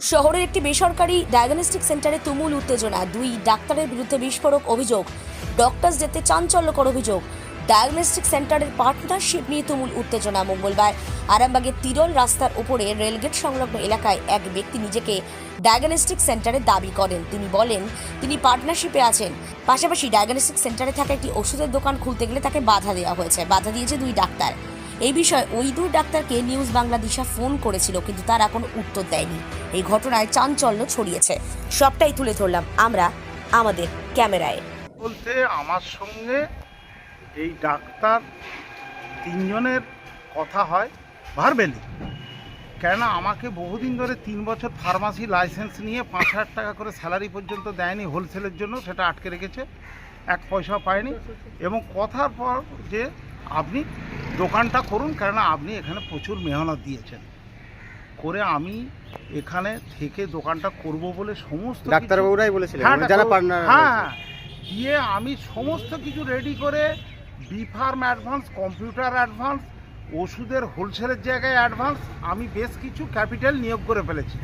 শহরের একটি বেসরকারি ডায়াগনস্টিক সেন্টারে তুমুল উত্তেজনা। দুই ডাক্তারের বিরুদ্ধে বিস্ফোরক অভিযোগ। ডক্টরস যেতে চাঞ্চল্যকর অভিযোগ। ডায়াগনস্টিক সেন্টারের পার্টনারশিপ নিয়ে তুমুল উত্তেজনা মঙ্গলবার। আরামবাগের তিরল রাস্তার উপরে রেলগেট সংলগ্ন এলাকায় এক ব্যক্তি নিজেকে ডায়াগনস্টিক সেন্টারে দাবি করেন। তিনি বলেন, তিনি পার্টনারশিপে আছেন। পাশাপাশি ডায়াগনস্টিক সেন্টারে থাকা একটি ওষুধের দোকান খুলতে গেলে তাকে বাধা দেওয়া হয়েছে। বাধা দিয়েছে দুই ডাক্তার। এই বিষয়ে ওই দুই ডাক্তারকে নিউজ বাংলাদেশা ফোন করেছিল, কিন্তু তারা কোনো উত্তর দেয়নি। এই ঘটনায় চাঞ্চল্য ছড়িয়েছে। সবটাই তুলে ধরলাম আমরা আমাদের ক্যামেরায়। বলতে আমার সঙ্গে এই ডাক্তার তিনজনের কথা হয় ভারবেলি কেননা আমাকে বহুদিন ধরে তিন বছর ফার্মাসি লাইসেন্স নিয়ে পাঁচ হাজার টাকা করে স্যালারি পর্যন্ত দেয়নি হোলসেলের জন্য, সেটা আটকে রেখেছে। এক পয়সা পায়নি। এবং কথার পর যে আপনি দোকানটা করুন কেননা আপনি এখানে প্রচুর মেহনত দিয়েছেন। করে আমি এখানে থেকে দোকানটা করব বলে সমস্ত ডাক্তারবাবুরাই বলেছিলেন হ্যাঁ, মানে যারা পার্টনার হ্যাঁ দিয়ে আমি সমস্ত কিছু রেডি করে B pharm advance computer advance ওষুধের হোলসেলের জায়গায় অ্যাডভান্স আমি বেশ কিছু ক্যাপিটাল নিয়োগ করে ফেলেছি।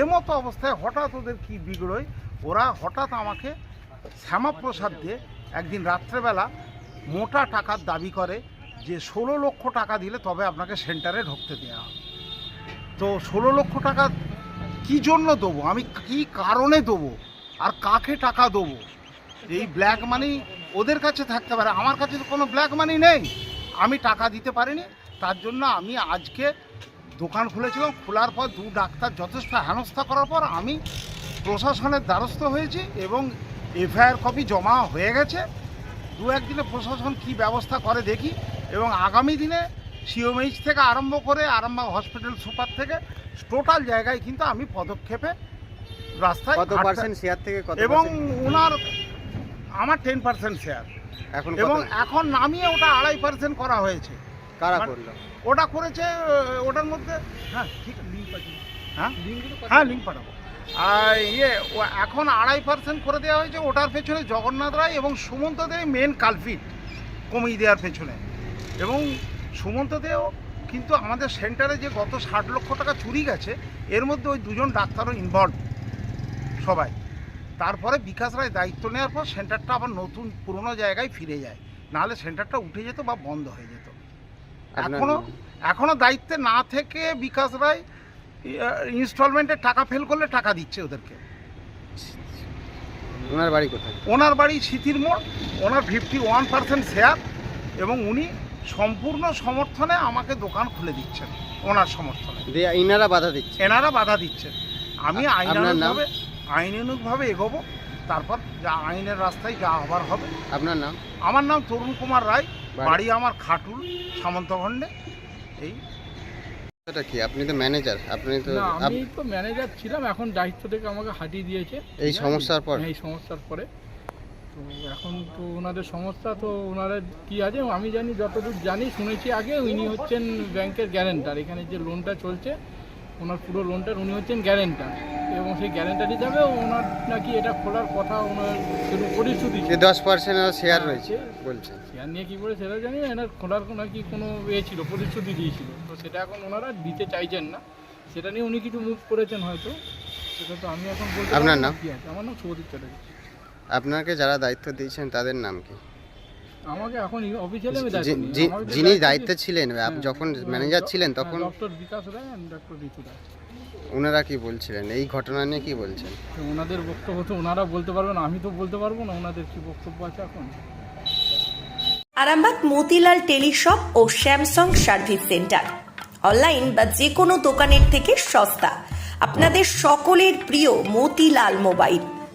এ মতো অবস্থায় হঠাৎ ওদের কি বিগড়োয়? ওরা হঠাৎ আমাকে শ্যামাপ্রসাদ দিয়ে একদিন রাত্রেবেলা মোটা টাকার দাবি করে যে ষোলো লক্ষ টাকা দিলে তবে আপনাকে সেন্টারে ঢুকতে দেওয়া হবে। তো ষোলো লক্ষ টাকা কি জন্য দেবো? আমি কি কারণে দেবো? আর কাকে টাকা দেবো? এই ব্ল্যাক মানি ওদের কাছে থাকতে পারে। আমার কাছে তো কোনো ব্ল্যাক মানি নেই। আমি টাকা দিতে পারিনি। তার জন্য আমি আজকে দোকান খুলেছিলাম। খোলার পর দু ডাক্তার যথেষ্ট হেনস্থা করার পর আমি প্রশাসনের দ্বারস্থ হয়েছি এবং এফআইআর কপি জমা হয়ে গেছে। দু একদিনে প্রশাসন কি ব্যবস্থা করে দেখি। এবং আগামী দিনে সিওমএইচ থেকে আরম্ভ করে আরামবাগ হসপিটাল সুপার থেকে টোটাল জায়গায় কিন্তু আমি পদক্ষেপে রাস্তায় কত পার্সেন্ট শেয়ার থেকে কত এবং ওনার আমার টেন পার্সেন্ট শেয়ার এখন এবং এখন নামিয়ে ওটা আড়াই পার্সেন্ট করা হয়েছে। কারা মানে- করল? ওটা করেছে ওটার মধ্যে হ্যাঁ ঠিক লিঙ্ক পাঠিয়ে হ্যাঁ? হ্যাঁ লিঙ্ক পাঠাবো। আর ইয়ে এখন আড়াই পার্সেন্ট করে দেওয়া হয়েছে ওটার পেছনে জগন্নাথ রায় এবং সুমন্ত মেন কালফিট কমিয়ে দেওয়ার পেছনে। এবং সুমন্ত দেও কিন্তু আমাদের সেন্টারে যে গত ষাট লক্ষ টাকা চুরি গেছে এর মধ্যে ওই দুজন ডাক্তারও ইনভলভ সবাই। তারপরে বিকাশ রায় দায়িত্ব নেওয়ার পর সেন্টারটা আবার নতুন পুরনো জায়গায় ফিরে যায়। নাহলে সেন্টারটা উঠে যেত বা বন্ধ হয়ে যেত। আপনার এখনও নাম? এখনও দায়িত্বে না থেকে বিকাশ রায় ইনস্টলমেন্টে টাকা ফেল করলে টাকা দিচ্ছে ওদেরকে। ওনার বাড়ি কোথায়? ওনার বাড়ি সিথির মোড় ওনার ফিফটি ওয়ান পার্সেন্ট শেয়ার এবং উনি সম্পূর্ণ সমর্থনে আমাকে দোকান খুলে দিচ্ছেন ওনার সমর্থনে। দিয়ে ইনারা বাধা দিচ্ছে। এনারা বাধা দিচ্ছেন। আমি আ- আপনার নাম? আইনানুগভাবে আইনানুগভাবে এগোবো তারপর যা আইনের রাস্তায় যা হবার হবে। আপনার নাম? আমার নাম তরুণ কুমার রায় বাড়ি? বাড়ি আমার খাটুল সামন্তখণ্ডে এই। এটা কি? আপনি তো ম্যানেজার আপনি তো আমি তো ম্যানেজার ছিলাম এখন দায়িত্ব থেকে আমাকে হাঁটিয়ে দিয়েছে। এই সমস্যার পর? এই সমস্যার পরে। তো এখন তো ওনাদের সমস্যা তো ওনারা কি আছে আমি জানি যতদূর জানি শুনেছি আগে উনি হচ্ছেন ব্যাংকের গ্যারেন্টার এখানে যে লোনটা চলছে ওনার পুরো লোনটার উনি হচ্ছেন গ্যারেন্টার এবং সেই গ্যারেন্টার হিসাবে ওনার নাকি এটা খোলার কথা ওনার প্রতিশ্রুতি যে দশ পার্সেন্ট শেয়ার রয়েছে আছে। বলছেন শেয়ার নিয়ে কী করে সেটা জানি এনার খোলার নাকি কোনো ইয়ে ছিল প্রতিশ্রুতি দিয়েছিল তো সেটা এখন ওনারা দিতে চাইছেন না সেটা নিয়ে উনি কিছু মুভ করেছেন হয়তো সেটা তো আমি এখন বলতে আপনার না নাম? কি আছে আমার নাম শুভদীপ চ্যাটার্জি আপনাকে যারা দায়িত্ব দিয়েছেন তাদের নাম কি? আমাকে এখন অফিসিয়ালি আমি দায়িত্ব নিই। যে যিনি দায়িত্ব ছিলেন আপ- হ্যাঁ, যখন ম্যানেজার ছিলেন হ্যাঁ, তখন ডক্টর বিকাশ রায় ডক্টর ঋতু রায় ওনারা কি বলছিলেন? এই ঘটনা নিয়ে কি বলছেন? তো ওনাদের বক্তব্য তো ওনারা বলতে পারবেন আমি তো বলতে পারব না ওনাদের কি বক্তব্য আছে এখন। আরামবাগ মতিলাল টেলিশপ ও স্যামসাং সার্ভিস সেন্টার। অনলাইন বা যে কোনো দোকানের থেকে সস্তা। আপনাদের সকলের প্রিয় মতিলাল মোবাইল।